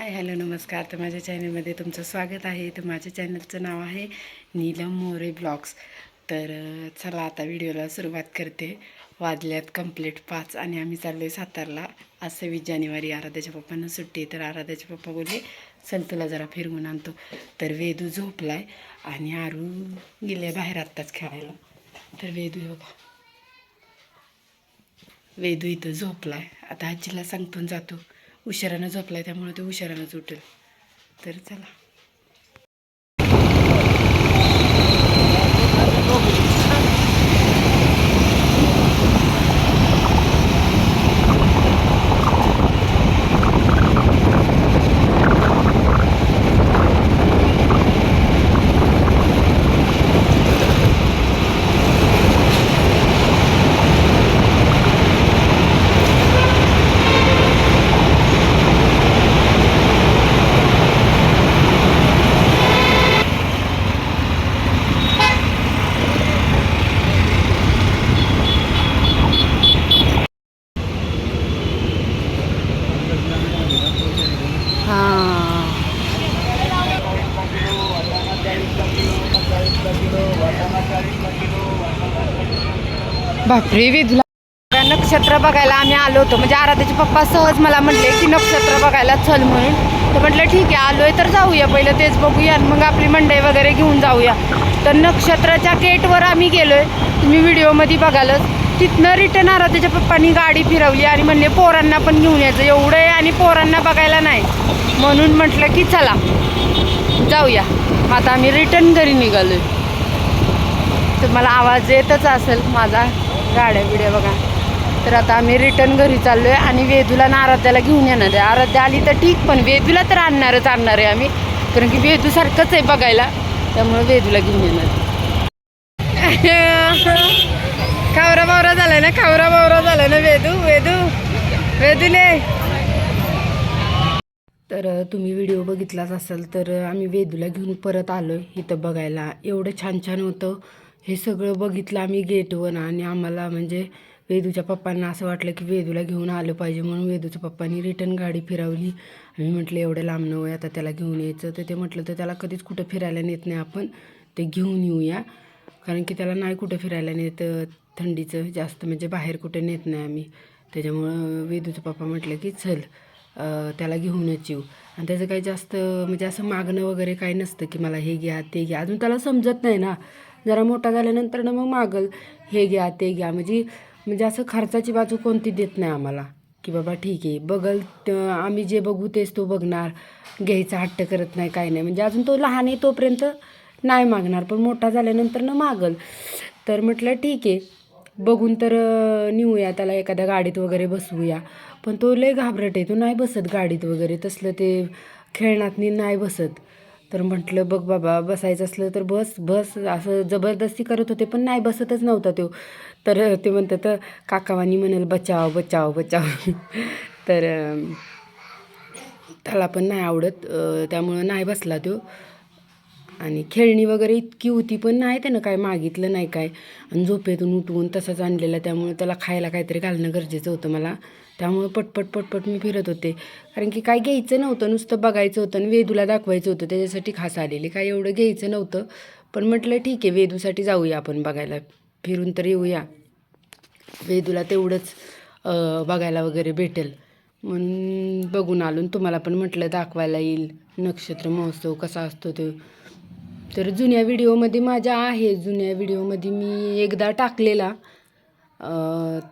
Hi hello नमस्कार. तर माझ्या चॅनलमध्ये तुमचं स्वागत आहे. तर माझ्या चॅनलचं नाव आहे नीलम मोरे ब्लॉग्स. तर चला आता व्हिडिओला सुरुवात करते. वाजल्यात कंप्लीट पाच आणि आम्ही चाललो आहे सातारला. आज सव्वीस जानेवारी आराध्याच्या पप्पांना सुट्टी आहे. तर आराध्याचे पप्पा बोलले चल तुला जरा फिरवून आणतो. तर वेदू झोपलाय आणि आरू गेले बाहेर आत्ताच खेळायला. तर वेदू हे बघा वेदू इथं झोपलाय. आता आजीला सांगतो जातो. उशिरानं झोपलाय त्यामुळे ते उशिरानंच उठेल तर चला हां बापरे वेदूला नक्षत्र बघायला आम्ही आलो होतो. म्हणजे आराध्याचे पप्पा सहज मला म्हटले की नक्षत्र बघायला चल म्हणून. तर म्हटलं ठीक आहे आलोय तर जाऊया. पहिलं तेच बघूया आणि मग आपली मंडई वगैरे घेऊन जाऊया. तर नक्षत्राच्या गेटवर आम्ही गेलोय. तुम्ही व्हिडिओमध्ये बघालच. तिथनं रिटर्न आराध्याच्या पप्पांनी गाडी फिरवली आणि म्हणले पोरांना पण घेऊन यायचं. एवढं आहे आणि पोरांना बघायला नाही. म्हणून म्हटलं की चला जाऊया. आता आम्ही रिटर्न घरी निघालोय. तुम्हाला आवाज येतच असेल. माझा गाड्या बिड्या बघा. तर आता आम्ही रिटर्न घरी चाललोय आणि वेदूला ना आराध्याला घेऊन येणार आहे. आराध्या आली तर ठीक पण वेदूला तर आणणारच आणणार आहे आम्ही. कारण की वेदू सारखंच आहे बघायला. त्यामुळे वेदूला घेऊन येणार खावरा बावरा झालाय ना खावरा बावरा झालाय ना वेदू वेदू वेदूले तर तुम्ही व्हिडिओ बघितलाच असाल तर आम्ही वेदूला घेऊन परत आलो आहे इथं बघायला. एवढं छान छान होतं. हे सगळं बघितलं आम्ही गेटवर आणि आम्हाला म्हणजे वेदूच्या पप्पांना असं वाटलं की वेदूला घेऊन आलं पाहिजे म्हणून वेदूच्या पप्पांनी रिटर्न गाडी फिरवली. आम्ही म्हटलं एवढं लांब नव्हे आता त्याला घेऊन यायचं. तर ते म्हटलं तर त्याला कधीच कुठं फिरायला नेत नाही आपण ते घेऊन येऊया. कारण की त्याला नाही कुठं फिरायला नेत थंडीचं जास्त म्हणजे बाहेर कुठे नेत नाही आम्ही. त्याच्यामुळं वेदूचं पप्पा म्हटलं की चल त्याला घेऊनच येऊ. आणि त्याचं काही जास्त म्हणजे असं मागणं वगैरे काही नसतं की मला हे घ्या ते घ्या. अजून त्याला समजत नाही ना. जरा मोठा झाल्यानंतर ना मग मागल. हे घ्या ते घ्या. म्हणजे म्हणजे असं खर्चाची बाजू कोणती देत नाही आम्हाला. की बाबा ठीक आहे बघल आम्ही जे बघू तेच तो बघणार. घ्यायचा हट्ट करत नाही काही नाही. म्हणजे अजून तो लहान आहे तोपर्यंत नाही मागणार. पण मोठा झाल्यानंतर ना मागल. तर म्हटलं ठीक आहे बघून तर नेऊया त्याला एखाद्या गाडीत वगैरे बसवूया. पण तो लय घाबरट आहे. तो नाही बसत गाडीत वगैरे. तसलं ते खेळण्यातनी नाही बसत. तर म्हटलं बघ बाबा बसायचं असलं तर बस बस. असं जबरदस्ती करत होते पण नाही बसतच नव्हता तो. तर ते म्हणतात तर काकावानी म्हणाल बचाव बचाव बचाव. तर त्याला पण नाही आवडत त्यामुळं नाही बसला तो. आणि खेळणी वगैरे इतकी होती पण नाही त्यानं काय मागितलं नाही काय. आणि झोपेतून उठवून तसाच आणलेला त्यामुळे त्याला खायला काहीतरी घालणं गरजेचं होतं मला. त्यामुळे पटपट पटपट मी फिरत होते. कारण की काय घ्यायचं नव्हतं नुसतं बघायचं होतं आणि वेदूला दाखवायचं होतं. त्याच्यासाठी खास आलेले काय एवढं घ्यायचं नव्हतं. पण म्हटलं ठीक आहे वेदूसाठी जाऊया आपण बघायला. फिरून तर येऊया. वेदूला तेवढंच बघायला वगैरे भेटेल. म्हणून बघून आलो तुम्हाला पण म्हटलं दाखवायला येईल. नक्षत्र महोत्सव कसा असतो तो. तर जुन्या व्हिडिओमध्ये माझ्या आहे जुन्या व्हिडिओमध्ये मी एकदा टाकलेला.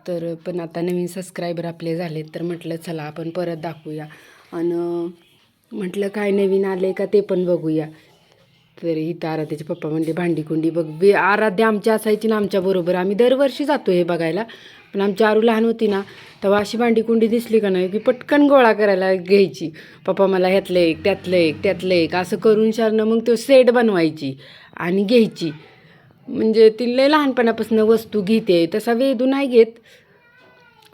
तर पण आता नवीन सबस्क्रायबर आपले झाले तर म्हटलं चला आपण परत दाखवूया. आणि म्हटलं काय नवीन आले का ते पण बघूया. तर इथं आराध्याचे पप्पा म्हणले भांडीकुंडी बघ आराध्या आमच्या असायची ना आमच्याबरोबर आम्ही दरवर्षी जातो हे बघायला. पण आमची आरू लहान होती ना तेव्हा अशी भांडी कुंडी दिसली का नाही की पटकन गोळा करायला घ्यायची. पप्पा मला ह्यातलं एक त्यातलं एक त्यातलं एक असं करून शारनं मग तो सेट बनवायची आणि घ्यायची. म्हणजे ती लय लहानपणापासून वस्तू घेते तसा वेदू नाही घेत.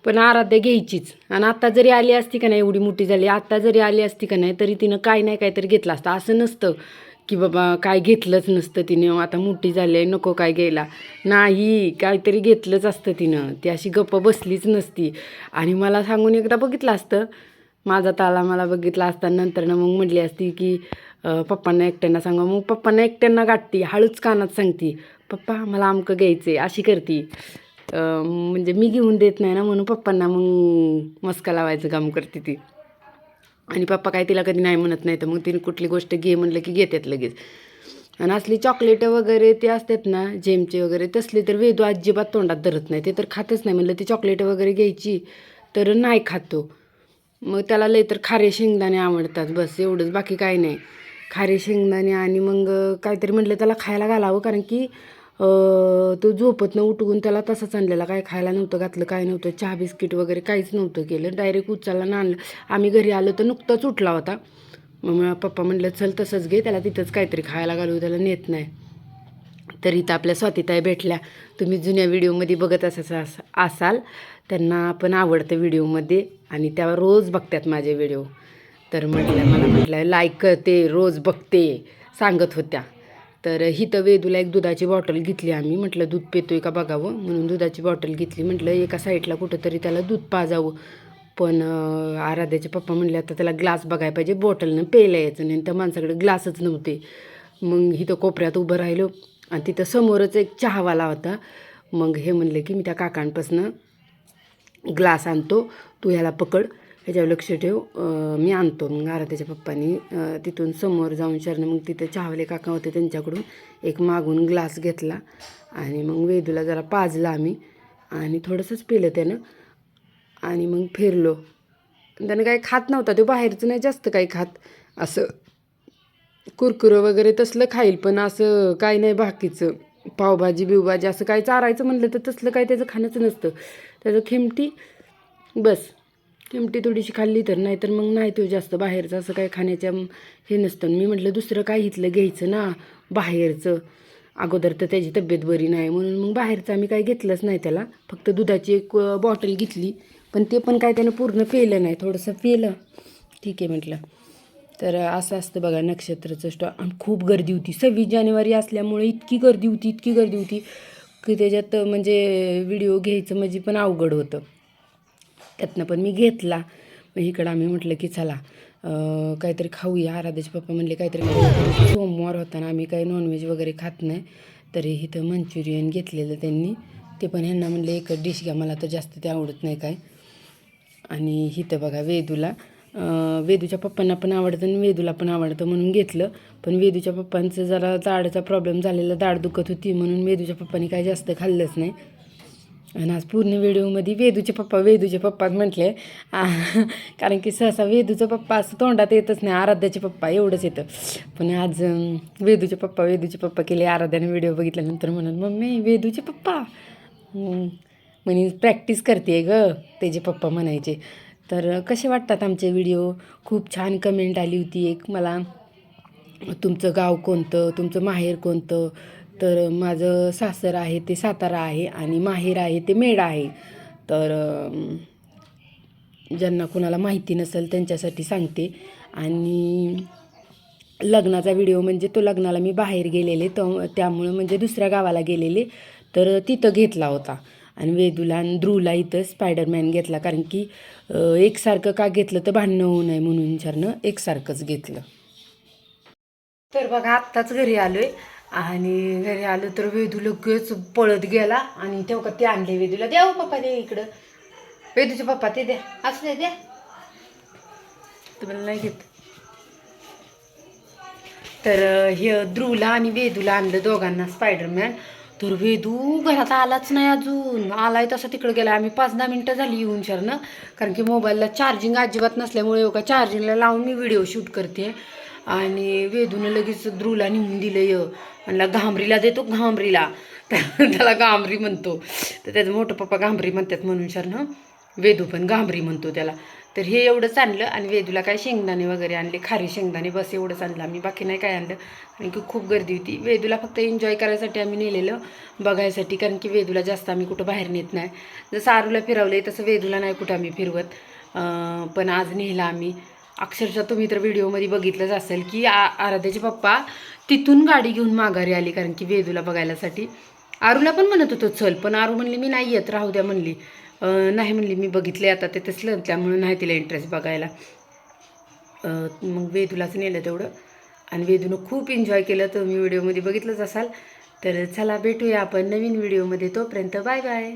पण आराध्या घ्यायचीच. आणि आत्ता जरी आली असती का नाही एवढी मोठी झाली आत्ता जरी आली असती का नाही तरी तिनं काय नाही काहीतरी घेतलं असतं. असं नसतं. की बाबा काय घेतलंच नसतं तिने आता मोठी झाली आहे नको काय घ्यायला. नाही काहीतरी घेतलंच असतं तिनं. ती अशी गप्प बसलीच नसती. आणि मला सांगून एकदा बघितलं असतं. माझा ताला मला बघितला असताना नंतर ना मग म्हटली असती की पप्पांना एकट्यांना सांगा. मग पप्पांना एकट्यांना गाठती. हळूच कानात सांगती पप्पा मला आमकं घ्यायचे अशी करती. म्हणजे मी घेऊन देत नाही ना म्हणून पप्पांना मग मस्का लावायचं काम करते ती. आणि पप्पा काय तिला कधी नाही म्हणत नाही तर मग तिने कुठली गोष्ट घे म्हणलं की घेतात लगेच. आणि असली चॉकलेटं वगैरे ते असतात ना जेमचे वगैरे तसले तर वेदू अजिबात तोंडात धरत नाही ते तर खातच नाही. म्हणलं ती चॉकलेटं वगैरे घ्यायची तर नाही खातो मग त्याला लय तर खारे शेंगदाणे आवडतात बस एवढंच बाकी काही नाही. खारे शेंगदाणे आणि मग काहीतरी म्हटलं त्याला खायला घालावं कारण की तो झोपतनं उठवून त्याला तसंच आणलेला. काय खायला नव्हतं घातलं काय नव्हतं. चहा बिस्किट वगैरे काहीच नव्हतं केलं. डायरेक्ट उचलला ना आणलं. आम्ही घरी आलो तर नुकताच उठला होता. मग पप्पा म्हणलं चल तसंच घे. त्याला तिथंच काहीतरी खायला घालू. त्याला नेत नाही. तर इथं आपल्या स्वातीताई भेटल्या. तुम्ही जुन्या व्हिडिओमध्ये बघत असा असाल त्यांना पण आवडतं व्हिडिओमध्ये. आणि त्या रोज बघतात माझे व्हिडिओ. तर म्हटलं मला म्हटलं लाईक करते रोज बघते सांगत होत्या. तर ही वेदूला एक दुधाची बॉटल घेतली आम्ही. म्हटलं दूध पितोय का बघावं? म्हणून दुधाची बॉटल घेतली. म्हटलं एका साईडला कुठंतरी त्याला दूध पाजावं. पण आराध्याचे पप्पा म्हणले आता त्याला ग्लास बघायला पाहिजे बॉटलनं प्यायला यायचं नाही. त्या माणसाकडे ग्लासच नव्हते. मग इथं कोपऱ्यात उभं राहिलो. आणि तिथं समोरच एक चहावाला होता. मग हे म्हणले की मी त्या काकांपासनं ग्लास आणतो. तू ह्याला पकड. ह्याच्यावर लक्ष ठेव. मी आणतो. मग आराध्याच्या पप्पानी तिथून समोर जाऊन शरणं मग तिथे चहावले काका होते त्यांच्याकडून एक मागून ग्लास घेतला. आणि मग वेदूला जरा पाजला आम्ही. आणि थोडंसंच पिलं त्यानं. आणि मग फिरलो. त्यानं काही खात नव्हता. तो बाहेरचं नाही जास्त काही खात. असं कुरकुरं वगैरे तसलं खाईल पण असं काही नाही बाकीचं. पावभाजी बिवभाजी असं काही चारायचं म्हणलं तर तसलं काही त्याचं खाणंच नसतं. त्याचं खिमटी बस. चिमटी थोडीशी खाल्ली तर नाही तर मग नाही तो जास्त बाहेरचं असं काय खाण्याच्या हे नसतं. मी म्हटलं दुसरं काय इथलं घ्यायचं ना बाहेरचं. अगोदर तर त्याची तब्येत बरी नाही. म्हणून मग बाहेरचं आम्ही काही घेतलंच नाही त्याला. फक्त दुधाची एक बॉटल घेतली. पण ते पण काय त्यानं पूर्ण पेलं नाही. थोडंसं पेलं ठीक आहे म्हटलं. तर असं असतं बघा नक्षत्राचं स्टॉ. आणि खूप गर्दी होती. सव्वीस जानेवारी असल्यामुळे इतकी गर्दी होती इतकी गर्दी होती की त्याच्यात म्हणजे व्हिडिओ घ्यायचं म्हणजे पण अवघड होतं. त्यातनं पण मी घेतला. मग इकडं आम्ही म्हटलं की चला काहीतरी खाऊया. आराध्याचे पप्पा म्हणले काहीतरी खाऊया. सोमवार होता ना आम्ही काही नॉनव्हेज वगैरे खात नाही. तरी इथं मंचुरियन घेतलेलं त्यांनी. ते पण ह्यांना म्हणले एक डिश घ्या मला तर जास्त ते आवडत नाही काय. आणि इथं बघा वेदूला वेदूच्या पप्पांना पण आवडतं आणि वेदूला पण आवडतं म्हणून घेतलं. पण वेदूच्या पप्पांचं जरा दाढचा प्रॉब्लेम झालेला दाढ दुखत होती म्हणून वेदूच्या पप्पांनी काही जास्त खाल्लंच नाही. आणि आज पूर्ण व्हिडिओमध्ये वेदूचे पप्पा वेदूचे पप्पाच म्हटले. कारण की सहसा वेदूचा पप्पा असं तोंडात येतच नाही आराध्याचे पप्पा एवढंच येतं. पण आज वेदूचे पप्पा वेदूचे पप्पा केले आराध्याने व्हिडिओ बघितल्यानंतर म्हणून मम्मी वेदूचे पप्पा. म्हणे प्रॅक्टिस करते ग त्याचे पप्पा म्हणायचे. तर कसे वाटतात आमचे व्हिडिओ? खूप छान कमेंट आली होती एक मला. तुमचं गाव कोणतं? तुमचं माहेर कोणतं? तर माझं सासर आहे ते सातारा आहे आणि माहेर आहे ते मेड आहे. तर ज्यांना कुणाला माहिती नसेल त्यांच्यासाठी सांगते. आणि लग्नाचा व्हिडिओ म्हणजे तो लग्नाला मी बाहेर गेलेले तर त्यामुळं म्हणजे दुसऱ्या गावाला गेलेले. तर तिथं घेतला होता. आणि वेदूला आणि ध्रुवला इथं स्पायडरमॅन घेतला कारण की एकसारखं का घेतलं तर भांडणं होऊ नये म्हणून विचारनं एकसारखंच घेतलं. तर बघा आत्ताच घरी आलो आहे आणि घरी आलो तर वेदू लगेच पळत गेला आणि तेव्हा का ते आणले वेदूला द्या हो पप्पा दे इकडं. वेदूचे पप्पा ते द्या असं द्या द्या. तुम्हाला नाही घेत. तर हे ध्रुवला आणि वेदूला आणलं दोघांना स्पायडरमॅन तर वेदू घरात आलाच नाही अजून. आलाय तसा तिकडे गेला आम्ही पाच दहा मिनटं झाली येऊन शरणं. कारण की मोबाईलला चार्जिंग अजिबात नसल्यामुळे हो का चार्जिंगला लावून मी व्हिडिओ शूट करते. आणि वेदूनं लगेच द्रुला नेऊन दिलं य म्हणला घांबरीला देतो घांबरीला तर त्याला घांबरी म्हणतो. तर त्याचं मोठं पप्पा घांबरी म्हणतात म्हणून शरण. वेदू पण घांबरी म्हणतो त्याला. तर हे एवढंच आणलं आणि वेदूला काय शेंगदाणे वगैरे आणले खारी शेंगदाणे बस एवढंच आणलं आम्ही बाकी नाही काय आणलं. कारण की खूप गर्दी होती. वेदूला फक्त एन्जॉय करायसाठी आम्ही नेलेलं बघायसाठी. कारण की वेदूला जास्त आम्ही कुठं बाहेर नेत नाही. जसं आरूला फिरवलं आहे तसं वेदूला नाही कुठं आम्ही फिरवत. पण आज नेलं आम्ही. अक्षरशः तुम्ही तर व्हिडिओमध्ये बघितलंच असेल की आ आराध्याचे पप्पा तिथून गाडी घेऊन माघारी आली कारण की वेदूला बघायलासाठी. आरूला पण म्हणत होतो चल. पण आरू म्हणली मी नाही येत राहू द्या म्हणली. नाही म्हणली मी बघितले आता ते तसलं त्यामुळे नाही तिला इंटरेस्ट बघायला. मग वेदूलाच नेलं तेवढं. आणि वेदूनं खूप एन्जॉय केलं. तुम्ही व्हिडिओमध्ये बघितलंच असाल. तर चला भेटूया आपण नवीन व्हिडिओमध्ये. तोपर्यंत बाय बाय.